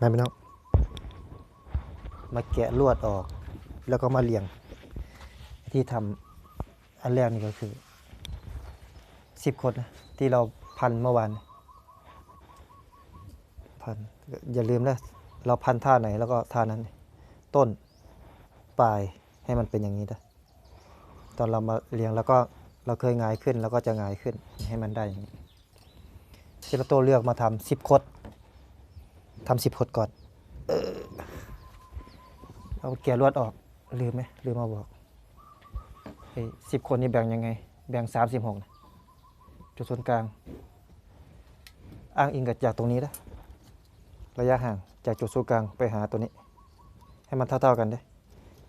แม่พี่น้องมาแกะลวดออก แล้วก็มาเรียง ที่ทำอันแรกนี่ก็คือสิบคนนะที่เราพันเมื่อวานพันอย่าลืมนะเราพันท่าไหนแล้วก็ท่านั้น ต้นปลายให้มันเป็นอย่างนี้นะตอนเรามาเรียงแล้วก็เราเคยงายขึ้นแล้วก็จะงายขึ้นให้มันได้อย่างนี้ที่เราโตเลือกมาทำสิบคด ทำสิบคดก่อน เออเอาแกะลวดออก ลืมไหมลืมมาบอกไอ้สิบคนนี่แบ่งยังไง แบ่งสามสิบหกนะจุดศูนย์กลาง อ้างอิงกับจากตรงนี้นะระยะห่างจากจุดศูนย์กลางไปหาตัวนี้ ให้มันเท่า ๆกันเด้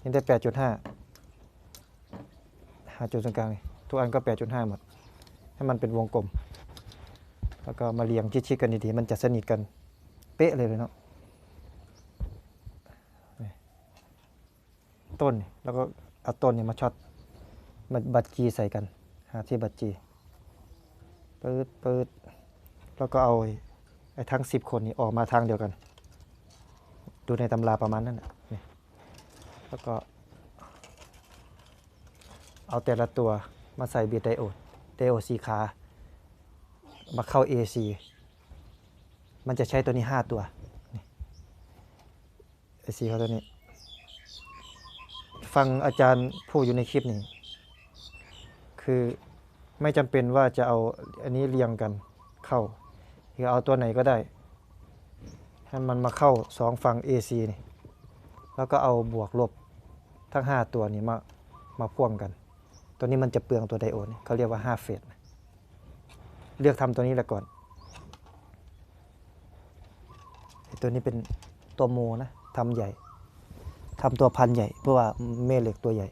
นี่ได้แปดจุดห้าหาจุดศูนย์กลางนี่ทุกอันก็แปดจุดห้าหมด ให้มันเป็นวงกลม แล้วก็มาเรียงชิดๆกันดีๆ มันจะสนิทกัน ป๊ะเลยเลยเนาะต้นนี่แล้วก็เอาต้นนี่มาช็อตมาบัดจีใส่กัน หาที่บัดจีปืดปืดแล้วก็เอาไอ้ทั้งสิบคนนี้ออกมาทางเดียวกัน ดูในตำราประมาณนั้นนี่แล้วก็เอาแต่ละตัวมาใส่บีดไดโอดไดโอดสีขา มาเข้า AC มันจะใช้ตัวนี้ 5 ตัวนี่ AC เขาตัวนี้ ฟังอาจารย์พูดอยู่ในคลิปนี้ คือไม่จำเป็นว่าจะเอาอันนี้เรียงกันเข้าคือเอาตัวไหนก็ได้ ให้มันมาเข้าสองฝั่ง AC นี่แล้วก็เอาบวกลบทั้ง 5 ตัวนี้มามาพ่วงกัน ตัวนี้มันจะเปลืองตัวไดโอดเขาเรียกว่า 5 เฟสเลือกทำตัวนี้แหละก่อนไอ้ ตัวนี้เป็นตัวโมนะทำใหญ่ทำตัวพันใหญ่ เพราะว่าแม่เหล็กตัวใหญ่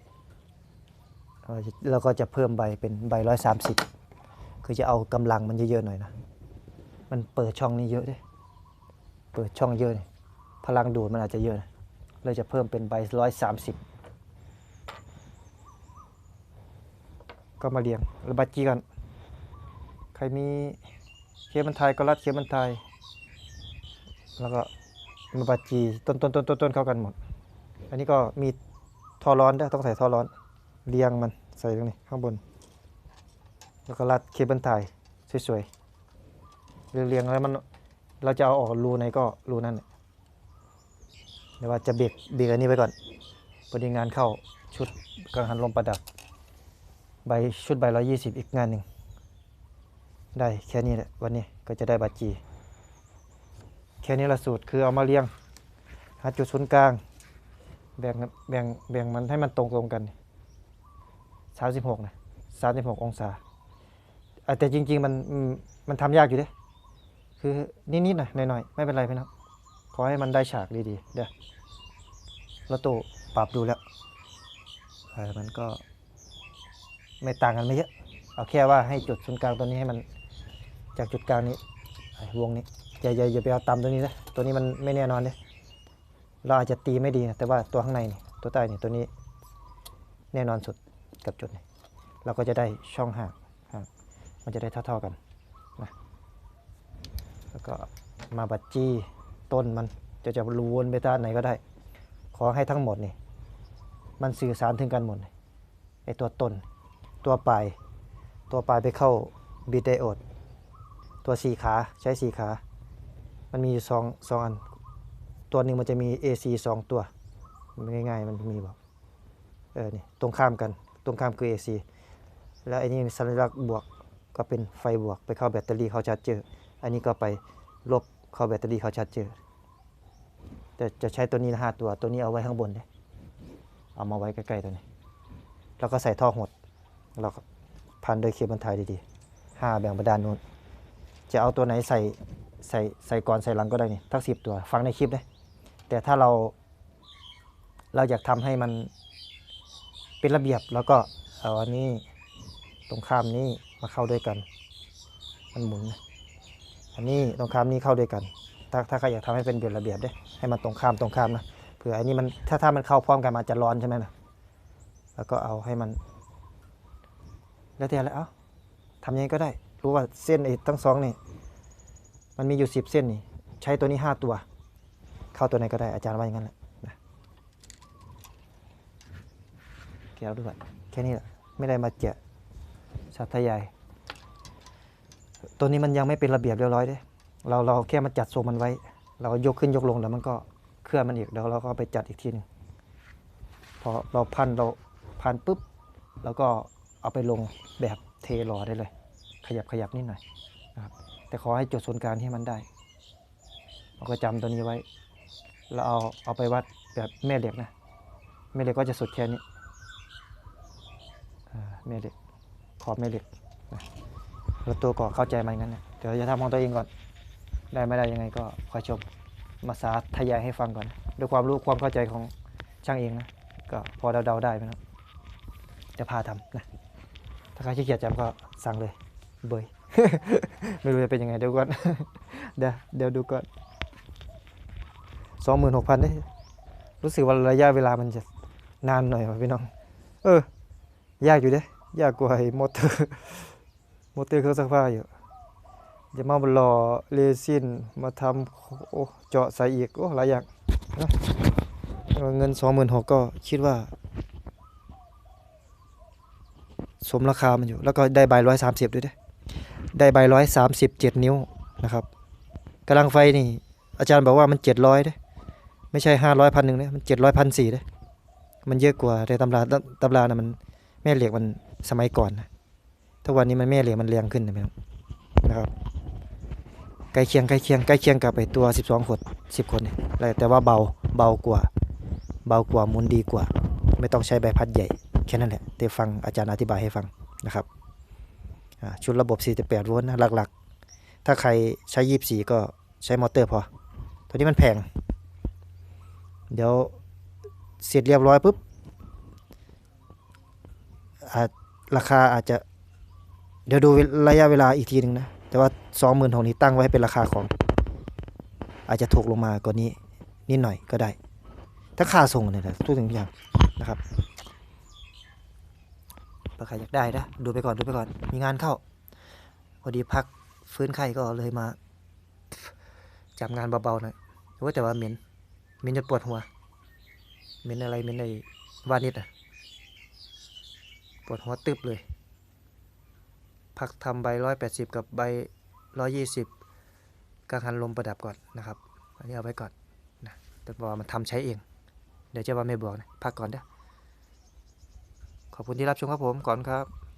เราจะเราก็จะเพิ่มใบเป็นใบร้อยสามสิบคือจะเอากำลังมันเยอะๆหน่อยนะ มันเปิดช่องนี้เยอะด้วยเปิดช่องเยอะนี่พลังดูดมันอาจจะเยอะนะเลยจะเพิ่มเป็นใบร้อยสามสิบก็มาเรียงระบาดจีกัน ใครมีเคบันไทยก็รัดเคบันไทย แล้วก็มาบาดจีต้นต้นต้นต้นต้นเข้ากันหมด อันนี้ก็มีทอร้อนด้วยต้องใส่ทอร้อน เรียงมันใส่ตรงนี้ข้างบน แล้วก็รัดเคเบันไทยสวยๆ เรียงๆแล้วมันเราจะเอาออกรูไหนก็รูนั่นแหละเดี๋ยวว่าจะเบรกเบรกอันนี้ไปก่อนพอดีงานเข้าชุดกังหันลมประดับ ใบชุดใบร้อยยี่สิบอีกงานหนึ่งได้แค่นี้แหละวันนี้ก็จะได้บัตรจี ค่นี้ละสูตรคือเอามาเรียง หาจุดศูนย์กลาง แบ่งแบ่งแบ่งมันให้มันตรงตรงกันสามสิบหกนะสามสิบหกองศาอะแต่จริง ๆ มันมันทำยากอยู่เด้คือนิดๆหน่อยหน่อยๆไม่เป็นไรพี่น้องขอให้มันได้ฉากดีๆเด้อแล้วตัวปรับดูแล้วมันก็ไม่ต่างกันไม่เยอะเอาแค่ว่าให้จุดศูนย์กลางตัวนี้ให้มันจากจุดกลางนี้ วงนี้อย่าอย่าอย่าไปเอาตำตัวนี้นะตัวนี้มันไม่แน่นอนเลยเราอาจจะตีไม่ดีนะแต่ว่าตัวข้างในนี่ตัวใต้นี่ตัวนี้แน่นอนสุดกับจุดนี้เราก็จะได้ช่องห่างห่างมันจะได้เท่าๆกันนะแล้วก็มาบัดจี้ต้นมันจะจะรูวนไปด้านไหนก็ได้ ขอให้ทั้งหมดนี่มันสื่อสารถึงกันหมดไอตัวต้นตัวปลายตัวปลายไปเข้าบีไดโอด ตัวสี่ขาใช้สี่ขา มันมีอยู่สองสองอัน ตัวหนึ่งมันจะมี AC สองตัว มันง่ายๆ มันมีบอกเออนี่ตรงข้ามกัน ตรงข้ามคือ AC แล้วไอ้นี่สัญลักษณ์บวกก็เป็นไฟบวกไปเข้าแบตเตอรี่เข้าชาร์จเจอร์อันนี้ก็ไปลบเข้าแบตเตอรี่เข้าชาร์จเจอร์แต่จะใช้ตัวนี้ห้าตัวตัวนี้เอาไว้ข้างบนเลยเอามาไว้ใกล้ๆตัวนี้ แล้วก็ใส่ท่อหดเราก็พันโดยเคเบิลไทยดีๆห้าแบ่งประดานนู้น จะเอาตัวไหนใส่ใส่ใส่ก่อนใส่หลังก็ได้นี่ทั้งสิบตัวฟังในคลิปเลยแต่ถ้าเรา เราอยากทำให้มันเป็นระเบียบแล้วก็เอาอันนี้ตรงข้ามนี้มาเข้าด้วยกัน มันหมุนอันนี้ตรงข้ามนี้เข้าด้วยกัน ถ้าถ้าใครอยากทำให้เป็นเป็นระเบียบเด้ให้มันตรงข้ามตรงข้ามนะเผื่ออันนี้มันถ้าถ้ามันเข้าพร้อมกันมันอาจจะร้อนใช่ไหมล่ะแล้วก็เอาให้มัน แล้วแต่แล้วเอาทำยังไงก็ได้ รู้ว่าเส้นไอ้ทั้งสองนี่มันมีอยู่สิบเส้นนี่ ใช้ตัวนี้ห้าตัว เข้าตัวไหนก็ได้อาจารย์ว่าอย่างนั้นแหละนะแก้วด้วยแค่นี้แหละไม่ได้มาเจาะสาธยายตัวนี้มันยังไม่เป็นระเบียบเรียบร้อยเด้เราเราแค่มาจัดทรงมันไว้ เรายกขึ้นยกลงแล้วมันก็เคลื่อนมันอีกเดี๋ยวเราก็ไปจัดอีกทีหนึ่งพอเราพันเราพันปุ๊บ แล้วก็เอาไปลงแบบเทรอได้เลย ขยับขยับนิดหน่อยนะครับแต่ขอให้จุดศูนกลางที่มันได้เราก็จำตัวนี้ไว้แล้วเอาเอาไปวัดแบบแม่เหล็กนะ แม่เหล็กก็จะสุดแค่นี้แม่เหล็กขอบแม่เหล็กนะแล้วตัวก่อเข้าใจมันงั้นนะเดี๋ยวจะทำของตัวเองก่อน ได้ไม่ได้ยังไงก็คอยชม มาสาธยายให้ฟังก่อน ด้วยความรู้ความเข้าใจของช่างเองนะ ก็พอเดาๆได้ไหมครับจะพาทำนะ ถ้าใครขี้เกียจจำก็สั่งเลย เบยไม่รู้จะเป็นยังไงเดี๋ยวก่อนเดี๋ยวเดี๋ยวดูก่อนสองหมื่นหกพันได้รู้สึกว่าระยะเวลามันจะนานหน่อยพี่น้อง เออ ยากอยู่เด้ยากกว่าไอ้มอเตอร์มอเตอร์เครื่องซักผ้าอยู่จะมาหล่อเรซินมาทำโอ้เจาะใส่อีกโอ้หลายอย่างนะเงินสองหมื่นหกก็คิดว่า สมราคามันอยู่ แล้วก็ได้ใบร้อยสามสิบด้วยเด้ ได้ใบร้อยสามสิบเจ็ดนิ้วนะครับกำลังไฟนี่ อาจารย์บอกว่ามันเจ็ดร้อยเด้ไม่ใช่ห้าร้อยพันหนึ่งเด้มันเจ็ดร้อยพันสี่เด้มันเยอะกว่าในตำราตำรานะมันแม่เหล็กมันสมัยก่อนนะทุกวันนี้มันแม่เหล็กมันแรงขึ้นนะครับนะครับใกล้เคียงใกล้เคียงใกล้เคียงกับไอตัว 12 ขวด 10 คนเนี่ยแต่ว่าเบาเบากว่า เบากว่ามุนดีกว่า ไม่ต้องใช้ใบพัดใหญ่ แค่นั้นแหละเดี๋ยวฟังอาจารย์อธิบายให้ฟังนะครับ ชุดระบบ 48 โวลต์นะหลักๆ ถ้าใครใช้ 24 ก็ใช้มอเตอร์พอ ตัวนี้มันแพง เดี๋ยวเสร็จเรียบร้อยปุ๊บาราคาอาจจะ เดี๋ยวดูระยะเวลาอีกทีหนึ่งนะ แต่ว่า 20,000ของนี้ตั้งไว้ให้เป็นราคาของ อาจจะถูกลงมากว่านี้นิดหน่อยก็ได้ ถ้าค่าส่งเนี่ยแหละทุกสิ่งทุกอย่างนะครับ ถ้าใครอยากได้นะดูไปก่อนดูไปก่อน มีงานเข้าพอดีพักฟื้นไข้ก็เลยมาจับงานเบาๆหน่อยว่าแต่ว่าเหม็นเหม็นจนปวดหัวเหม็นอะไรเหม็นในวานิดอะปวดหัวตึบเลย พักทำใบร้อยแปดสิบกับใบร้อยยี่สิบกังหันลมประดับก่อนนะครับ อันนี้เอาไว้ก่อนนะแต่บอกว่ามันทำใช้เอง เดี๋ยวจะว่าไม่บอกนะ พักก่อนเด้อ ขอบคุณที่รับชมครับผมก่อนครับ